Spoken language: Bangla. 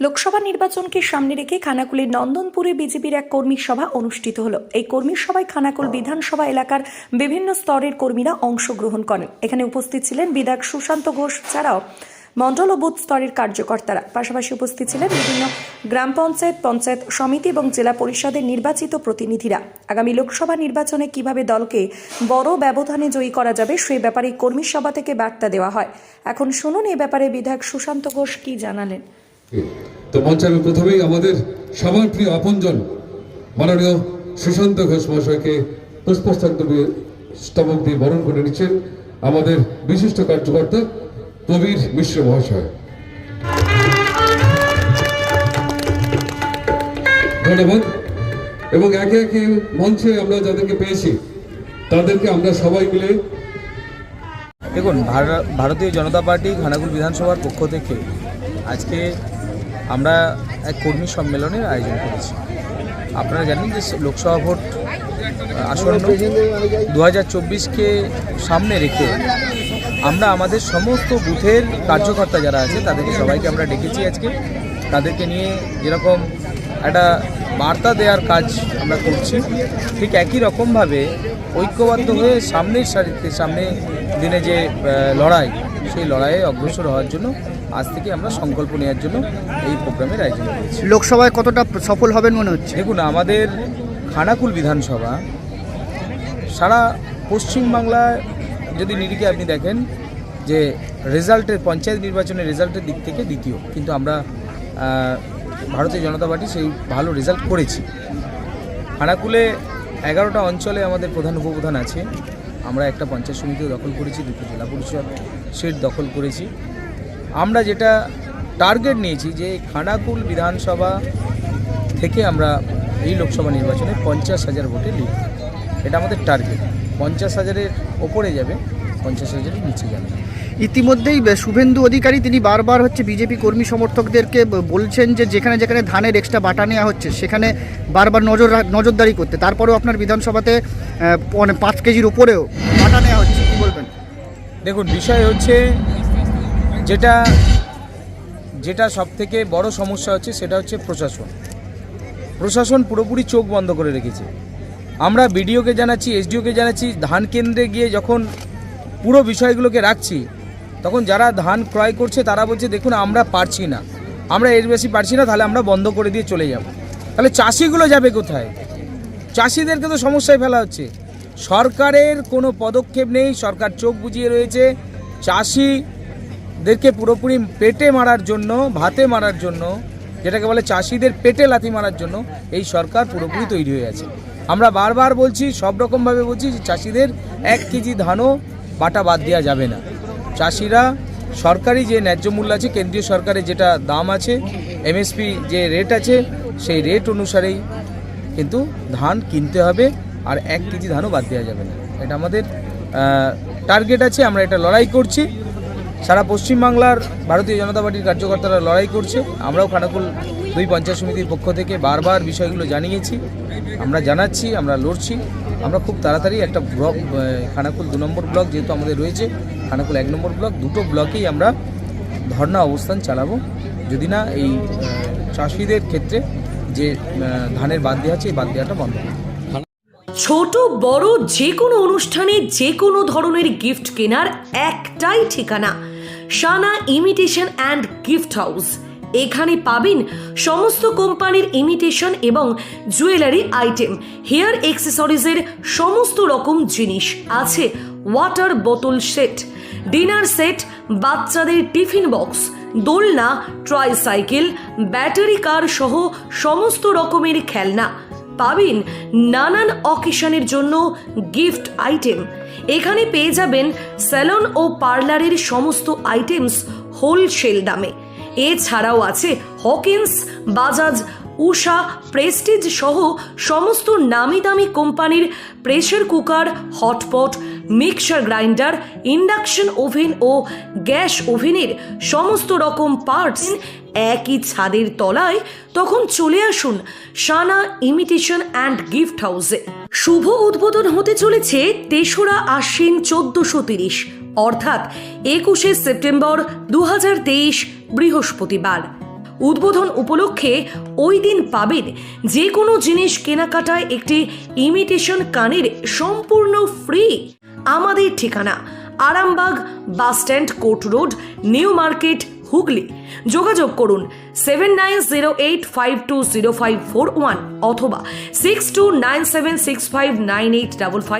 লোকসভা নির্বাচনকে সামনে রেখে খানাকুলের নন্দনপুরে বিজেপির এক কর্মী সভা অনুষ্ঠিত হলো। এই কর্মী সভায় খানাকুল বিধানসভা এলাকার বিভিন্ন স্তরের কর্মীরা অংশগ্রহণ করেন। এখানে উপস্থিত ছিলেন বিধায়ক সুশান্ত ঘোষ ছাড়াও মণ্ডল ও বুথ স্তরের কার্যকর্তারা। পাশাপাশি উপস্থিত ছিলেন বিভিন্ন গ্রাম পঞ্চায়েত পঞ্চায়েত সমিতি এবং জেলা পরিষদের নির্বাচিত প্রতিনিধিরা। আগামী লোকসভা নির্বাচনে কীভাবে দলকে বড় ব্যবধানে জয়ী করা যাবে সেই ব্যাপারে কর্মী সভা থেকে বার্তা দেওয়া হয়। এখন শুনুন এ ব্যাপারে বিধায়ক সুশান্ত ঘোষ কি জানালেন। তো মঞ্চে আমি প্রথমেই আমাদের সবার প্রিয় আপনজন, মাননীয় সুশান্ত ঘোষ মহাশয়কে স্তবক দিয়ে বরণ করে নিচ্ছেন আমাদের বিশিষ্ট কার্যকর্তা প্রবীর মিশ্র মহাশয়। ধন্যবাদ। এবং একে একে মঞ্চে আমরা যাদেরকে পেয়েছি, তাদেরকে আমরা সবাই মিলে দেখুন ভারতীয় জনতা পার্টি খানাকুল বিধানসভার পক্ষ থেকে আজকে আমরা এক কর্মী সম্মেলনের আয়োজন করেছি। আপনারা জানেন যে লোকসভা ভোট আসন্ন দু হাজার চব্বিশকে সামনে রেখে আমরা আমাদের সমস্ত বুথের কার্যকর্তা যারা আছে, তাদেরকে সবাইকে আমরা ডেকেছি আজকে। তাদেরকে নিয়ে যেরকম একটা বার্তা দেওয়ার কাজ আমরা করছি, ঠিক একই রকমভাবে ঐক্যবদ্ধ হয়ে সামনের সারিতে, সামনে দিনে যে লড়াই, সেই লড়াইয়ে অগ্রসর হওয়ার জন্য আজ থেকে আমরা সংকল্প নেওয়ার জন্য এই প্রোগ্রামের আয়োজন করেছি। লোকসভায় কতটা সফল হবেন মনে হচ্ছে? দেখুন আমাদের খানাকুল বিধানসভা সারা পশ্চিমবাংলায় যদি নিরিখে আপনি দেখেন যে রেজাল্টের পঞ্চায়েত নির্বাচনের রেজাল্টের দিক থেকে দ্বিতীয় কিন্তু আমরা ভারতীয় জনতা পার্টি সেই ভালো রেজাল্ট করেছি। খানাকুলে এগারোটা অঞ্চলে আমাদের প্রধান উপপ্রধান আছে। আমরা একটা পঞ্চায়েত সমিতিও দখল করেছি দুটো জেলা পরিষদ সেট দখল করেছি। আমরা যেটা টার্গেট নিয়েছি যে খানাকুল বিধানসভা থেকে আমরা এই লোকসভা নির্বাচনে পঞ্চাশ হাজার ভোটে লিড এটা আমাদের টার্গেট পঞ্চাশ হাজারের ওপরে যাবে পঞ্চাশ হাজারের নিচে যাবে। ইতিমধ্যেই শুভেন্দু অধিকারী তিনি বারবার হচ্ছে বিজেপি কর্মী সমর্থকদেরকে বলছেন যে যেখানে যেখানে ধানের এক্সট্রা বাটা নেওয়া হচ্ছে সেখানে বারবার নজর নজরদারি করতে। তারপরেও আপনার বিধানসভাতে মানে পাঁচ কেজির উপরেও বাটা নেওয়া হচ্ছে কী বলবেন? দেখুন বিষয় হচ্ছে যেটা যেটা সব থেকে বড় সমস্যা হচ্ছে সেটা হচ্ছে প্রশাসন। প্রশাসন পুরোপুরি চোখ বন্ধ করে রেখেছে। আমরা বিডিওকে জানাচ্ছি, এসডিওকে জানাচ্ছি, ধান কেন্দ্রে গিয়ে যখন পুরো বিষয়গুলোকে রাখছি, তখন যারা ধান ক্রয় করছে তারা বলছে, দেখুন, আমরা পারছি না। আমরা এর বেশি পারছি না, তাহলে আমরা বন্ধ করে দিয়ে চলে যাব। তাহলে চাষিগুলো যাবে কোথায়? চাষিদেরকে তো সমস্যায় ফেলা হচ্ছে। সরকারের কোনো পদক্ষেপ নেই, সরকার চোখ বুঝিয়ে রয়েছে চাষিদেরকে পুরোপুরি পেটে মারার জন্য, ভাতে মারার জন্য, যেটাকে বলে চাষিদের পেটে লাথি মারার জন্য এই সরকার পুরোপুরি তৈরি হয়ে আছে। আমরা বারবার বলছি, সব রকমভাবে বলছি যে চাষিদের এক কেজি ধানও বাটা বাদ দেওয়া যাবে না। চাষিরা সরকারি যে ন্যায্য মূল্য আছে, কেন্দ্রীয় সরকারের যেটা দাম আছে এমএসপি যে রেট আছে, সেই রেট অনুসারেই কিন্তু ধান কিনতে হবে আর এক কেজি ধানও বাদ দেওয়া যাবে না। এটা আমাদের টার্গেট আছে, আমরা এটা লড়াই করছি। সারা পশ্চিমবাংলার ভারতীয় জনতা পার্টির কার্যকর্তারা লড়াই করছে। আমরাও খানাকুল দুই পঞ্চায়েত সমিতির পক্ষ থেকে বারবার বিষয়গুলো জানিয়েছি। আমরা জানাচ্ছি, আমরা লড়ছি। আমরা খুব তাড়াতাড়ি একটা ব্লক খানাকুল দু নম্বর ব্লক যেহেতু আমাদের রয়েছে, খানাকুল এক নম্বর ব্লক, দুটো ব্লকেই আমরা ধর্ণা অবস্থান চালাবো। যদি না এই চাষিদের ক্ষেত্রে যে ধানের বাদ দেওয়া আছে, এই বাদ দেওয়াটা বন্ধ ছোট, বড় যে কোনো অনুষ্ঠানে যে কোনো ধরনের গিফট কেনার একটাই ঠিকানা। Sana imitation and gift house এখানে পাবেন সমস্ত কোম্পানির ইমিটেশন এবং জুয়েলারি আইটেম হেয়ার এক্সেসরিজের সমস্ত রকম জিনিস। আছে ওয়াটার বোতল সেট ডিনার সেট বাচ্চাদের টিফিন বক্স দোলনা ট্রাইসাইকেল ব্যাটারি কার সহ সমস্ত রকমের খেলনা। পাবেন নানান অকেশনের জন্য গিফট আইটেম। এখানে পেয়ে যাবেন স্যালন ও পার্লারের সমস্ত আইটেমস হোলসেল দামে। এছাড়াও আছে হকিন্স, বাজাজ উষা প্রেস্টিজ সহ সমস্ত নামি দামি কোম্পানির pressure cooker, hotpot, mixer grinder, induction oven ও গ্যাস ওভেনের সমস্ত রকম পার্টস একই ছাদের তলায় তখন চলে আসুন সানা ইমিটেশন অ্যান্ড গিফট হাউসে। শুভ উদ্বোধন হতে চলেছে তেসরা আশ্বিন চোদ্দশো তিরিশ, অর্থাৎ একুশে সেপ্টেম্বর দু হাজার তেইশ বৃহস্পতিবার। উদ্বোধন উপলক্ষে ওই দিন পাবেন যে কোনো জিনিস কেনাকাটায় একটি ইমিটেশন কানের সম্পূর্ণ ফ্রি আমাদের ঠিকানা, Arambagh bus stand court road, new market, Hooghly. যোগাযোগ করুন seven nine zero eight five two zero five four one অথবা six two nine seven six five nine eight double five